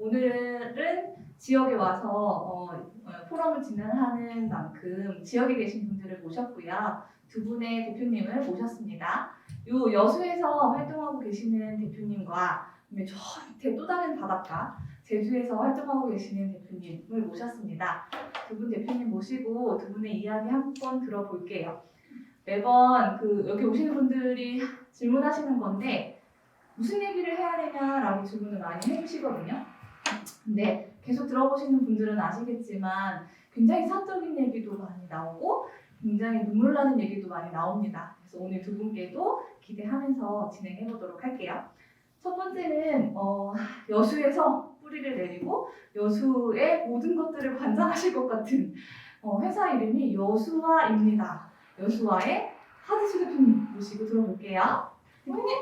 오늘은 지역에 와서 어, 어, 포럼을 진행하는 만큼 지역에 계신 분들을 모셨고요. 두 분의 대표님을 모셨습니다. 요 여수에서 활동하고 계시는 대표님과 저 밑에 또 다른 바닷가 제주에서 활동하고 계시는 대표님을 모셨습니다. 두 분 대표님 모시고 두 분의 이야기 한번 들어볼게요. 매번 그 여기 오시는 분들이 질문하시는 건데 무슨 얘기를 해야 되냐라고 질문을 많이 해주시거든요. 근데 계속 들어보시는 분들은 아시겠지만 굉장히 사적인 얘기도 많이 나오고 굉장히 눈물 나는 얘기도 많이 나옵니다. 그래서 오늘 두 분께도 기대하면서 진행해 보도록 할게요. 첫 번째는 어, 여수에서 뿌리를 내리고 여수의 모든 것들을 관장하실 것 같은 어, 회사 이름이 여수와입니다. 여수와의 하드수 대표님 모시고 들어볼게요. 대표님,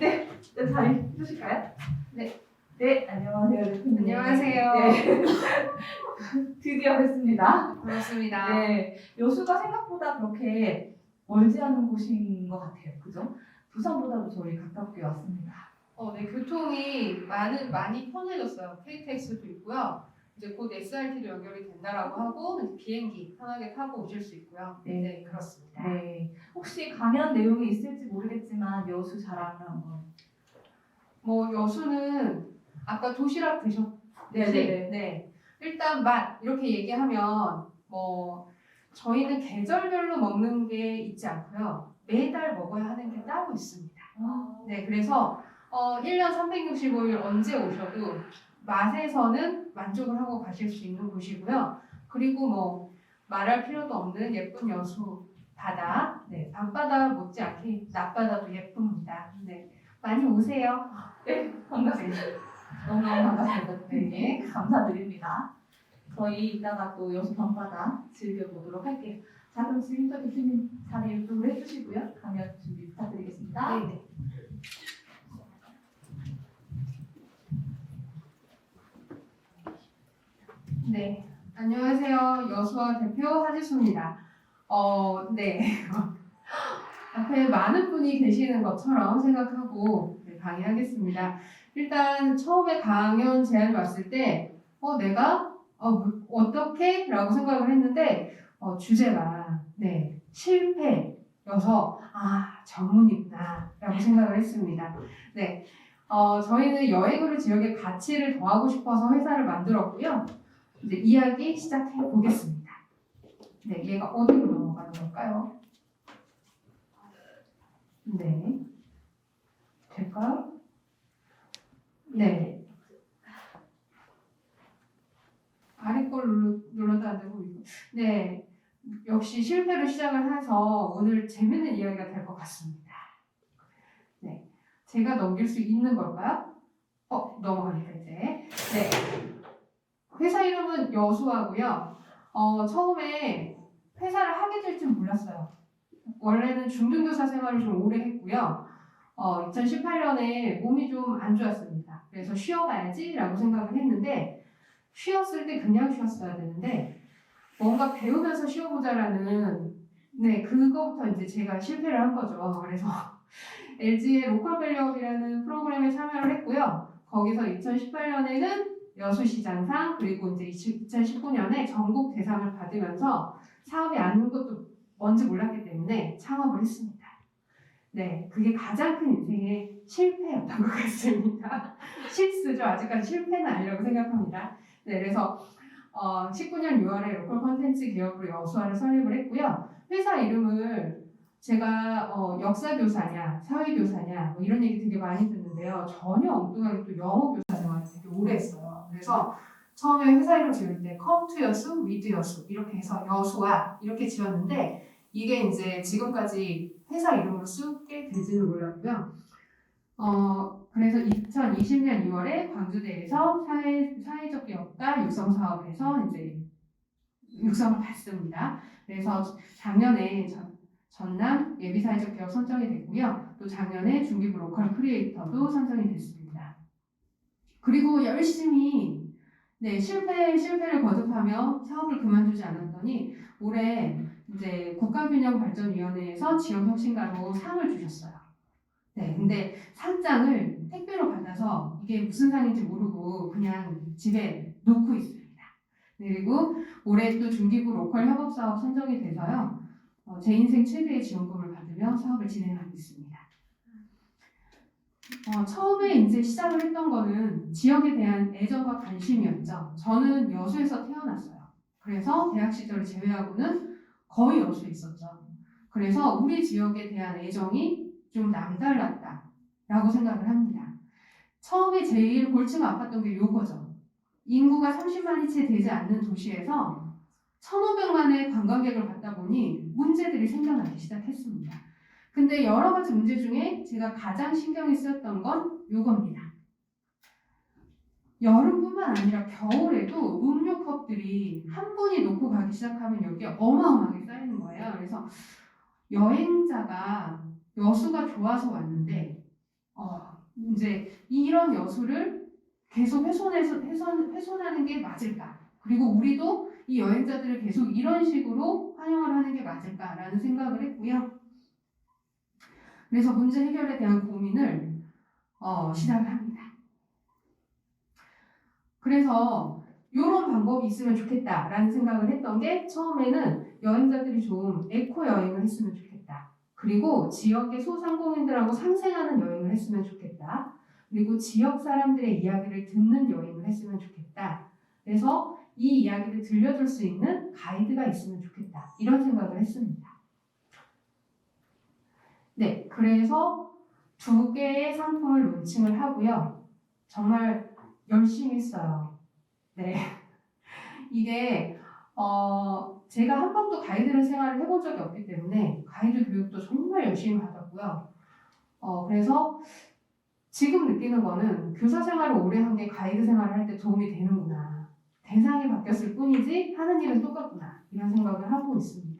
네, 네 자리 해주실까요? 네, 네 안녕하세요 대표님. 안녕하세요. 네. 드디어 뵙습니다. 반갑습니다. 네, 여수가 생각보다 그렇게 멀지 않은 곳인 것 같아요. 그죠? 부산보다도 저희 가깝게 왔습니다. 어, 네, 교통이 많은, 많이 편해졌어요. KTX도 있고요. 이제 곧 SRT도 연결이 된다라고 하고 이제 비행기 편하게 타고 오실 수 있고요. 네. 네, 그렇습니다. 네, 혹시 강연 내용이 있을지 모르겠지만 여수 자랑을 한번. 뭐 여수는 아까 도시락 드셨 네네 네. 네. 일단 맛 이렇게 얘기하면 뭐 저희는 계절별로 먹는 게 있지 않고요. 매달 먹어야 하는 게 따로 있습니다. 아, 네, 그래서 어, 1년 365일 언제 오셔도 맛에서는 만족을 하고 가실 수 있는 곳이고요. 그리고 뭐 말할 필요도 없는 예쁜 여수 바다, 네, 밤바다 못지않게 낮바다도 예쁩니다. 네, 많이 오세요. 네, 반갑습니다. 너무너무 반갑습니다. 대표님. 네. 감사드립니다. 저희 이따가 또 여수 밤바다 즐겨보도록 할게요. 자, 그럼 지금부터 대표님 자리 이쪽으로 해주시고요. 강연 준비 부탁드리겠습니다. 네, 네. 네, 안녕하세요. 여수와 대표 하지수입니다. 어, 네. 앞에 많은 분이 계시는 것처럼 생각하고 네, 강의하겠습니다. 일단 처음에 강연 제안이 왔을 때, 어, 내가 어, 뭐, 어떻게? 라고 생각을 했는데, 어, 주제가, 네, 실패여서, 아, 전문이구나, 라고 생각을 했습니다. 네. 어, 저희는 여행으로 지역의 가치를 더하고 싶어서 회사를 만들었고요. 이제 이야기 시작해 보겠습니다. 네, 얘가 어디로 넘어가는 걸까요? 네. 될까요? 네. 아래 걸 눌러, 눌러도 안 되고. 네. 역시 실패로 시작을 해서 오늘 재밌는 이야기가 될 것 같습니다. 네. 제가 넘길 수 있는 걸까요? 어, 넘어가니까 이제. 네. 회사 이름은 여수하고요. 어, 처음에 회사를 하게 될 줄 몰랐어요. 원래는 중등교사 생활을 좀 오래 했고요. 어, 2018년에 몸이 좀 안 좋았습니다. 그래서 쉬어가야지라고 생각을 했는데 쉬었을 때 그냥 쉬었어야 되는데 뭔가 배우면서 쉬어보자라는 네 그거부터 이제 제가 실패를 한 거죠. 그래서 LG의 로컬 밸류업이라는 프로그램에 참여를 했고요. 거기서 2018년에는 여수시장상 그리고 이제 2019년에 전국 대상을 받으면서 사업이 아는 것도 뭔지 몰랐기 때문에 창업을 했습니다. 네, 그게 가장 큰 인생의 실패였던 것 같습니다. 실수죠. 아직까지 실패는 아니라고 생각합니다. 네, 그래서 어, 19년 6월에 로컬 콘텐츠 기업으로 여수화를 설립을 했고요. 회사 이름을 제가 어, 역사 교사냐, 사회 교사냐 뭐 이런 얘기 되게 많이 듣는데요. 전혀 엉뚱하게 또 영어 교사 생활을 되게 오래 했어요. 그래서 처음에 회사 이름 지을 때 컴투 여수, 위드 여수 이렇게 해서 여수와 이렇게 지었는데 이게 이제 지금까지 회사 이름으로 쓰게 될지는 몰랐고요. 어, 그래서 2020년 2월에 광주대에서 사회, 사회적 기업가 육성 사업에서 이제 육성을 받습니다. 그래서 작년에 전, 전남 예비사회적 기업 선정이 됐고요. 또 작년에 중기부 로컬 크리에이터도 선정이 됐습니다. 그리고 열심히 네, 실패, 실패를 거듭하며 사업을 그만두지 않았더니 올해 이제 국가균형발전위원회에서 지역혁신가로 상을 주셨어요. 네, 근데 상장을 택배로 받아서 이게 무슨 상인지 모르고 그냥 집에 놓고 있습니다. 네, 그리고 올해 또 중기부 로컬 협업 사업 선정이 돼서요. 어, 제 인생 최대의 지원금을 받으며 사업을 진행하고 있습니다. 어, 처음에 이제 시작을 했던 거는 지역에 대한 애정과 관심이었죠. 저는 여수에서 태어났어요. 그래서 대학 시절을 제외하고는 거의 여수에 있었죠. 그래서 우리 지역에 대한 애정이 좀 남달랐다라고 생각을 합니다. 처음에 제일 골치가 아팠던 게 요거죠. 인구가 30만이 채 되지 않는 도시에서 1,500만의 관광객을 받다 보니 문제들이 생겨나기 시작했습니다. 근데 여러 가지 문제 중에 제가 가장 신경이 쓰였던 건 요겁니다. 여름뿐만 아니라 겨울에도 음료컵들이 한 분이 놓고 가기 시작하면 여기에 어마어마하게 쌓이는 거예요. 그래서 여행자가 여수가 좋아서 왔는데 어, 이제 이런 여수를 계속 훼손해서 훼손, 훼손하는 게 맞을까? 그리고 우리도 이 여행자들을 계속 이런 식으로 환영을 하는 게 맞을까라는 생각을 했고요. 그래서 문제 해결에 대한 고민을 어, 시작을 합니다. 그래서 이런 방법이 있으면 좋겠다라는 생각을 했던 게 처음에는 여행자들이 좀 에코 여행을 했으면 좋겠다. 그리고 지역의 소상공인들하고 상생하는 여행을 했으면 좋겠다. 그리고 지역 사람들의 이야기를 듣는 여행을 했으면 좋겠다. 그래서 이 이야기를 들려줄 수 있는 가이드가 있으면 좋겠다. 이런 생각을 했습니다. 네, 그래서 두 개의 상품을 론칭을 하고요. 정말 열심히 했어요. 네. 이게, 어, 제가 한 번도 가이드 생활을 해본 적이 없기 때문에 가이드 교육도 정말 열심히 받았고요. 어, 그래서 지금 느끼는 거는 교사 생활을 오래 한 게 가이드 생활을 할 때 도움이 되는구나. 대상이 바뀌었을 뿐이지 하는 일은 똑같구나. 이런 생각을 하고 있습니다.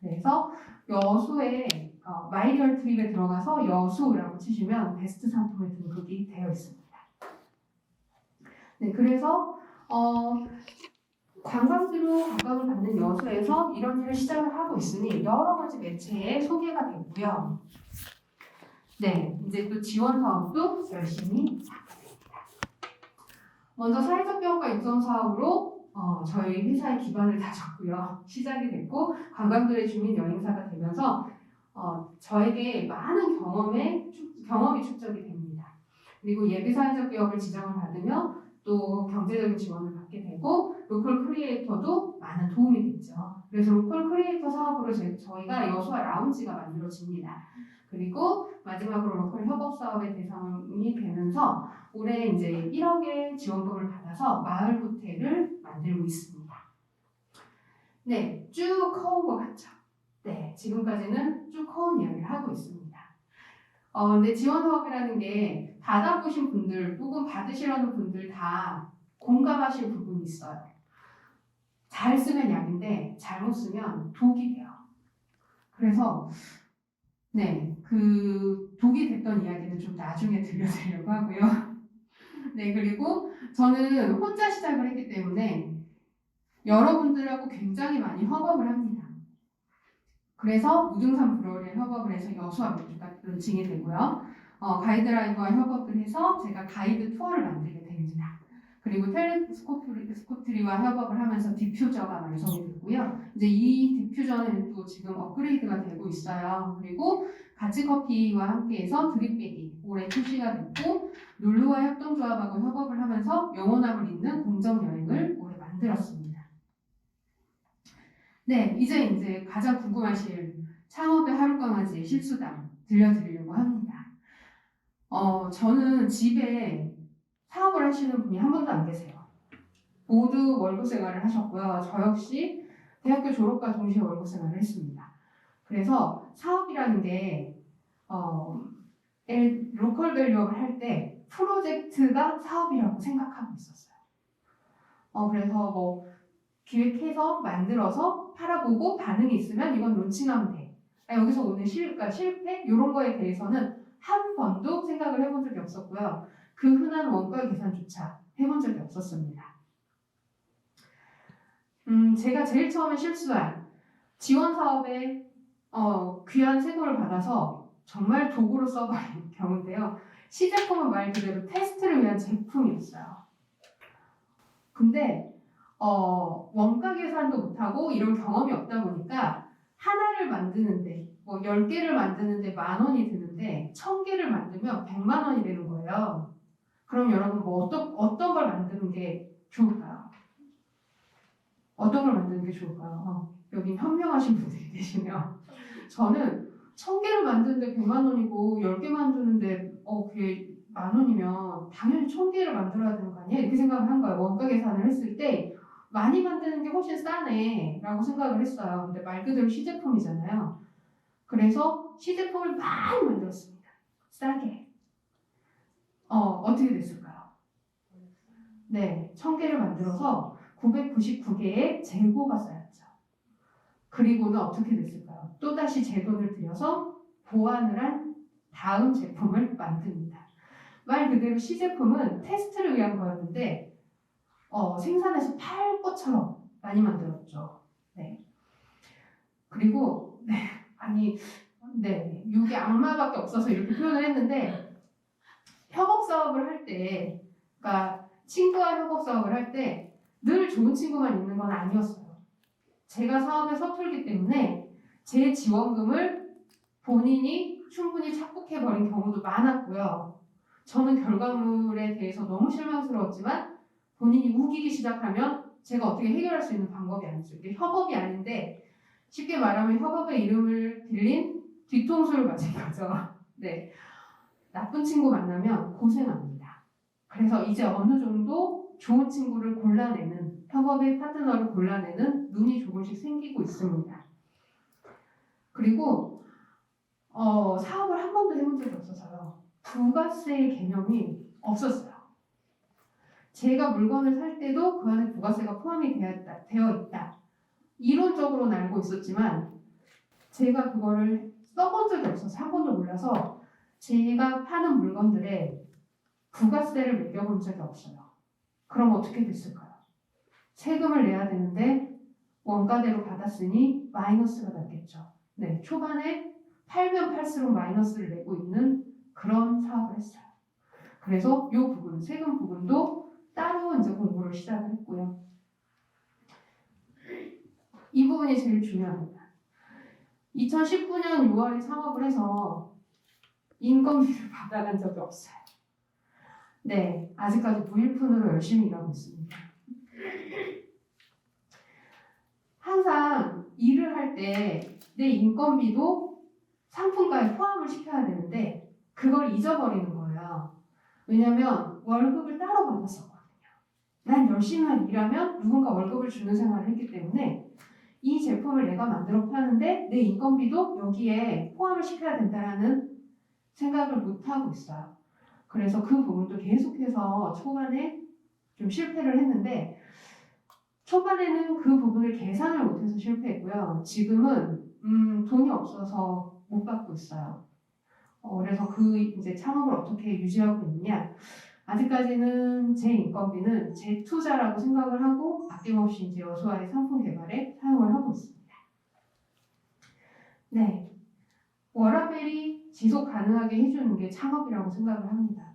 그래서 여수에 어, 마이리얼 트립에 들어가서 여수라고 치시면 베스트 상품에 등록이 되어 있습니다. 네, 그래서 어, 관광지로 관광을 받는 여수에서 이런 일을 시작을 하고 있으니 여러 가지 매체에 소개가 됐고요. 네, 이제 또 지원 사업도 열심히 하고 있습니다. 먼저 사회적 병과 육성 사업으로 어, 저희 회사의 기반을 다졌고요. 시작이 됐고 관광도의 주민 여행사가 되면서 어, 저에게 많은 경험에 축- 경험이 축적이 됩니다. 그리고 예비 사회적 기업을 지정을 받으며 또 경제적인 지원을 받게 되고 로컬 크리에이터도 많은 도움이 됐죠. 그래서 로컬 크리에이터 사업으로 제- 저희가 여수와 라운지가 만들어집니다. 그리고 마지막으로 로컬 협업 사업의 대상이 되면서 올해 이제 1억의 지원금을 받아서 마을 호텔을 만들고 있습니다. 네, 쭉 커온 것 같죠. 네, 지금까지는 쭉 커온 이야기를 하고 있습니다. 어, 근데 지원 사업이라는 게 받아보신 분들 혹은 받으시려는 분들 다 공감하실 부분이 있어요. 잘 쓰면 약인데 잘못 쓰면 독이 돼요. 그래서 네, 그 독이 됐던 이야기는 좀 나중에 들려드리려고 하고요. 네, 그리고 저는 혼자 시작을 했기 때문에 여러분들하고 굉장히 많이 협업을 합니다. 그래서 무등산 브로리에 협업을 해서 여수와 맥주가 론칭이 되고요. 어, 가이드라인과 협업을 해서 제가 가이드 투어를 만들게 됩니다. 그리고 텔레스코프트리와 협업을 하면서 디퓨저가 완성이 됐고요. 이제 이 디퓨저는 또 지금 업그레이드가 되고 있어요. 그리고 가치커피와 함께해서 드립백이 올해 출시가 됐고 룰루와 협동조합하고 협업을 하면서 영원함을 잇는 공정여행을 올해 만들었습니다. 네, 이제 이제 가장 궁금하실 창업의 하룻강아지의 실수담 들려드리려고 합니다. 어, 저는 집에 사업을 하시는 분이 한 분도 안 계세요. 모두 월급 생활을 하셨고요. 저 역시 대학교 졸업과 동시에 월급 생활을 했습니다. 그래서 사업이라는 게 어, 엘- 로컬 밸류업을 할 때 프로젝트가 사업이라고 생각하고 있었어요. 어, 그래서 뭐 기획해서 만들어서 팔아보고 반응이 있으면 이건 론칭하면 돼. 아, 여기서 오는 실, 그러니까 실패 이런 거에 대해서는 한 번도 생각을 해본 적이 없었고요. 그 흔한 원가 계산조차 해본 적이 없었습니다. 음, 제가 제일 처음에 실수한 지원 사업에 어, 귀한 세도를 받아서 정말 도구로 써버린 경우인데요. 시제품은 말 그대로 테스트를 위한 제품이었어요. 근데 어, 원가 계산도 못하고 이런 경험이 없다 보니까 하나를 만드는데 뭐 10개를 만드는데 만 원이 드는데 1000개를 만들면 100만 원이 되는 거예요. 그럼 여러분 뭐 어떤, 어떤 걸 만드는 게 좋을까요? 어떤 걸 만드는 게 좋을까요? 어, 여기 현명하신 분들이 계시네요. 저는 1000개를 만드는데 100만 원이고 10개 만드는데 어 그게 만 원이면 당연히 1000개를 만들어야 되는 거 아니야? 이렇게 생각을 한 거예요. 원가 계산을 했을 때 많이 만드는 게 훨씬 싸네 라고 생각을 했어요. 근데 말 그대로 시제품이잖아요. 그래서 시제품을 많이 만들었습니다. 싸게. 어, 어떻게 됐을까요? 네, 1000개를 만들어서 999개의 재고가 쌓였죠. 그리고는 어떻게 됐을까요? 또다시 제 돈을 들여서 보완을 한 다음 제품을 만듭니다. 말 그대로 시제품은 테스트를 위한 거였는데 어, 생산해서 팔 것처럼 많이 만들었죠. 네. 그리고 네, 아니 네, 이게 악마밖에 없어서 이렇게 표현을 했는데 협업 사업을 할 때, 그러니까 친구와 협업 사업을 할 때 늘 좋은 친구만 있는 건 아니었어요. 제가 사업에 서툴기 때문에 제 지원금을 본인이 충분히 착복해버린 경우도 많았고요. 저는 결과물에 대해서 너무 실망스러웠지만 본인이 우기기 시작하면 제가 어떻게 해결할 수 있는 방법이 아니죠. 이게 협업이 아닌데 쉽게 말하면 협업의 이름을 빌린 뒤통수를 맞은 거죠. 네. 나쁜 친구 만나면 고생합니다. 그래서 이제 어느 정도 좋은 친구를 골라내는, 협업의 파트너를 골라내는 눈이 조금씩 생기고 있습니다. 그리고, 어, 사업을 한 번도 해본 적이 없어서요. 부가세의 개념이 없었어요. 제가 물건을 살 때도 그 안에 부가세가 포함이 되어 있다. 되어 있다. 이론적으로는 알고 있었지만, 제가 그거를 써본 적이 없어서 한 번도 몰라서 제가 파는 물건들에 부가세를 매겨본 적이 없어요. 그럼 어떻게 됐을까요? 세금을 내야 되는데 원가대로 받았으니 마이너스가 났겠죠. 네, 초반에 팔면 팔수록 마이너스를 내고 있는 그런 사업을 했어요. 그래서 이 부분, 세금 부분도 따로 이제 공부를 시작을 했고요. 이 부분이 제일 중요합니다. 2019년 6월에 창업을 해서 인건비를 받아간 적이 없어요. 네, 아직까지 무일푼으로 열심히 일하고 있습니다. 항상 일을 할 때 내 인건비도 상품가에 포함을 시켜야 되는데 그걸 잊어버리는 거예요. 왜냐면 월급을 따로 받았었거든요. 난 열심히만 일하면 누군가 월급을 주는 생활을 했기 때문에 이 제품을 내가 만들어 파는데 내 인건비도 여기에 포함을 시켜야 된다라는 생각을 못 하고 있어요. 그래서 그 부분도 계속해서 초반에 좀 실패를 했는데 초반에는 그 부분을 계산을 못해서 실패했고요. 지금은 음, 돈이 없어서 못 받고 있어요. 어, 그래서 그 이제 창업을 어떻게 유지하고 있느냐? 아직까지는 제 인건비는 제 투자라고 생각을 하고 아낌없이 이제 여수와의 상품 개발에 사용을 하고 있습니다. 네. 워라벨이 지속 가능하게 해주는 게 창업이라고 생각을 합니다.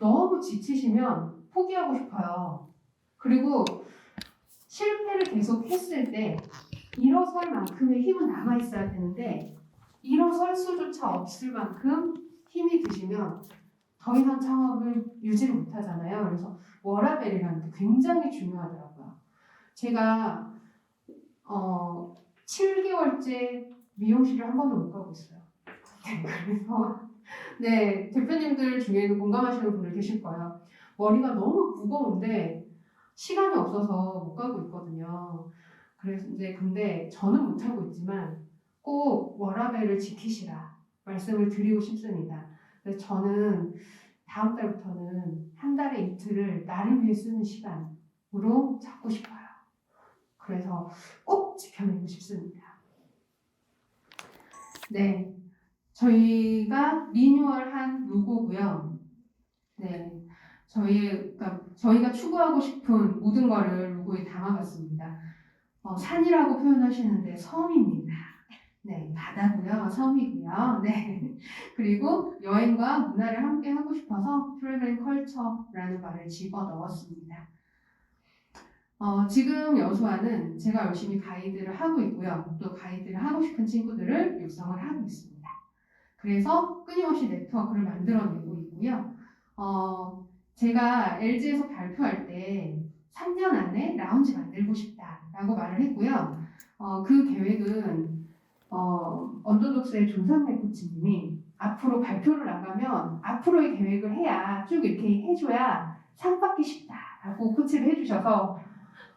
너무 지치시면 포기하고 싶어요. 그리고 실패를 계속 했을 때 일어설 만큼의 힘은 남아 있어야 되는데 일어설 수조차 없을 만큼 힘이 드시면 더 이상 창업을 유지를 못 하잖아요. 그래서 워라벨이라는 게 굉장히 중요하더라고요. 제가 어 7개월째 미용실을 한 번도 못 가고 있어요. 그래서 네 대표님들 중에는 공감하시는 분들 계실 거예요. 머리가 너무 무거운데 시간이 없어서 못 가고 있거든요. 그래서 이제 근데 저는 못 하고 있지만 꼭 워라벨을 지키시라 말씀을 드리고 싶습니다. 그래서 저는 다음 달부터는 한 달에 이틀을 나를 위해 쓰는 시간으로 잡고 싶어요. 그래서 꼭 지켜내고 싶습니다. 네. 저희가 리뉴얼한 로고고요. 네. 저희, 그러니까 저희가 추구하고 싶은 모든 거를 로고에 담아봤습니다. 어, 산이라고 표현하시는데 섬입니다. 네, 바다고요, 섬이고요. 네. 그리고 여행과 문화를 함께 하고 싶어서 트래블 컬처라는 말을 집어 넣었습니다. 어, 지금 여수와는 제가 열심히 가이드를 하고 있고요. 또 가이드를 하고 싶은 친구들을 육성을 하고 있습니다. 그래서 끊임없이 네트워크를 만들어내고 있고요. 어, 제가 LG에서 발표할 때 3년 안에 라운지 만들고 싶다라고 말을 했고요. 어, 그 계획은 어, 언더독스의 조상래 코치님이 앞으로 발표를 나가면 앞으로의 계획을 해야 쭉 이렇게 해줘야 상 받기 쉽다라고 코치를 해주셔서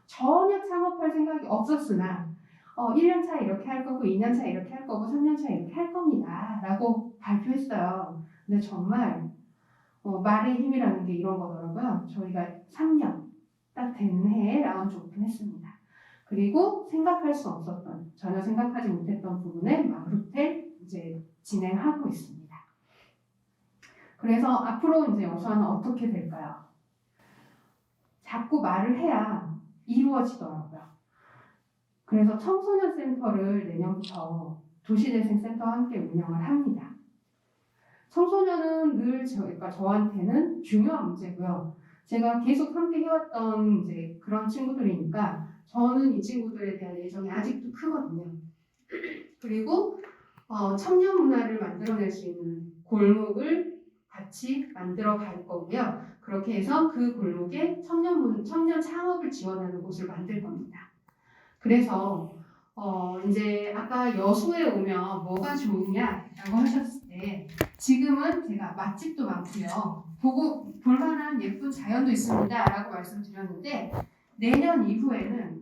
전혀 창업할 생각이 없었으나 어, 1년 차 이렇게 할 거고 2년 차 이렇게 할 거고 3년 차 이렇게 할 겁니다 라고 발표했어요. 근데 정말 어, 말의 힘이라는 게 이런 거더라고요. 저희가 3년 딱 되는 해에 라운지 오픈했습니다 그리고 생각할 수 없었던 전혀 생각하지 못했던 부분에 마루텔 이제 진행하고 있습니다 그래서 앞으로 이제 여수와는 어떻게 될까요? 자꾸 말을 해야 이루어지더라고요. 그래서 청소년 센터를 내년부터 도시재생센터와 함께 운영을 합니다. 청소년은 늘 저희가 저한테는 중요한 문제고요. 제가 계속 함께 해왔던 이제 그런 친구들이니까 저는 이 친구들에 대한 애정이 아직도 크거든요. 그리고 어, 청년 문화를 만들어낼 수 있는 골목을 같이 만들어 갈 거고요. 그렇게 해서 그 골목에 청년 문- 청년 창업을 지원하는 곳을 만들 겁니다. 그래서 어 이제 아까 여수에 오면 뭐가 좋으냐라고 하셨을 때 지금은 제가 맛집도 많고요. 보고 볼만한 예쁜 자연도 있습니다라고 말씀드렸는데 내년 이후에는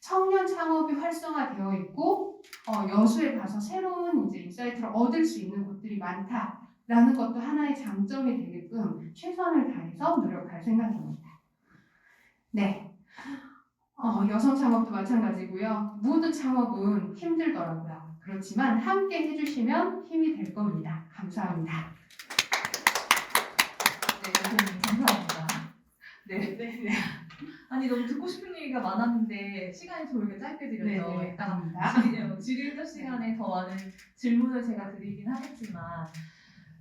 청년 창업이 활성화되어 있고 어, 여수에 가서 새로운 이제 인사이트를 얻을 수 있는 곳들이 많다. 라는 것도 하나의 장점이 되게끔 최선을 다해서 노력할 생각입니다. 네. 어, 여성 창업도 마찬가지고요. 모든 창업은 힘들더라고요. 그렇지만 함께 해주시면 힘이 될 겁니다. 감사합니다. 네, 감사합니다. 네, 네, 네. 아니 너무 듣고 싶은 얘기가 많았는데 시간이 저희가 짧게 드려서 이따가 감사합니다. 질의응답 시간에 더 많은 질문을 제가 드리긴 하겠지만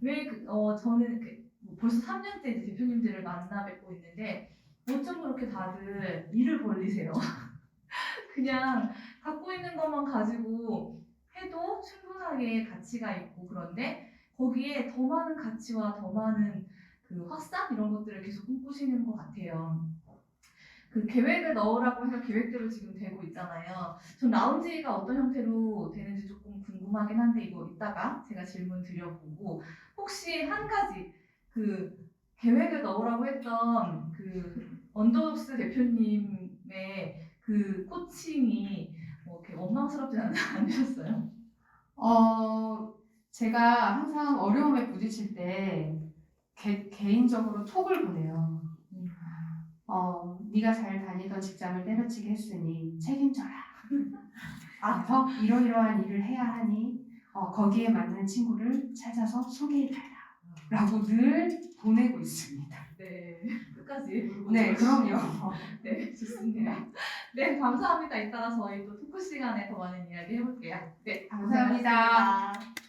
왜 그, 어, 저는 그, 뭐 벌써 3년째 이제 대표님들을 만나 뵙고 있는데 어쩜 그렇게 다들 일을 벌리세요? 그냥 갖고 있는 것만 가지고 해도 충분하게 가치가 있고 그런데 거기에 더 많은 가치와 더 많은 그 확산 이런 것들을 계속 꿈꾸시는 것 같아요. 그 계획을 넣으라고 해서 계획대로 지금 되고 있잖아요. 전 라운지가 어떤 형태로 되는지 조금 궁금하긴 한데 이거 이따가 제가 질문 드려보고 혹시 한 가지 그 계획을 넣으라고 했던 그 언더독스 대표님의 그 코칭이 뭐 이렇게 원망스럽지 않- 않으셨어요? 어, 제가 항상 어려움에 부딪힐 때 개, 개인적으로 톡을 보내요. 어, 네가 잘 다니던 직장을 때려치게 했으니 책임져라. 그래서 이러이러한 일을 해야 하니 어, 거기에 맞는 친구를 찾아서 소개해달라. 라고 늘 보내고 있습니다. 네, 끝까지. 네, 그럼요. 네, 좋습니다. 네, 감사합니다. 이따가 저희 또 토크 시간에 더 많은 이야기 해볼게요. 네, 감사합니다. 고생하셨습니다.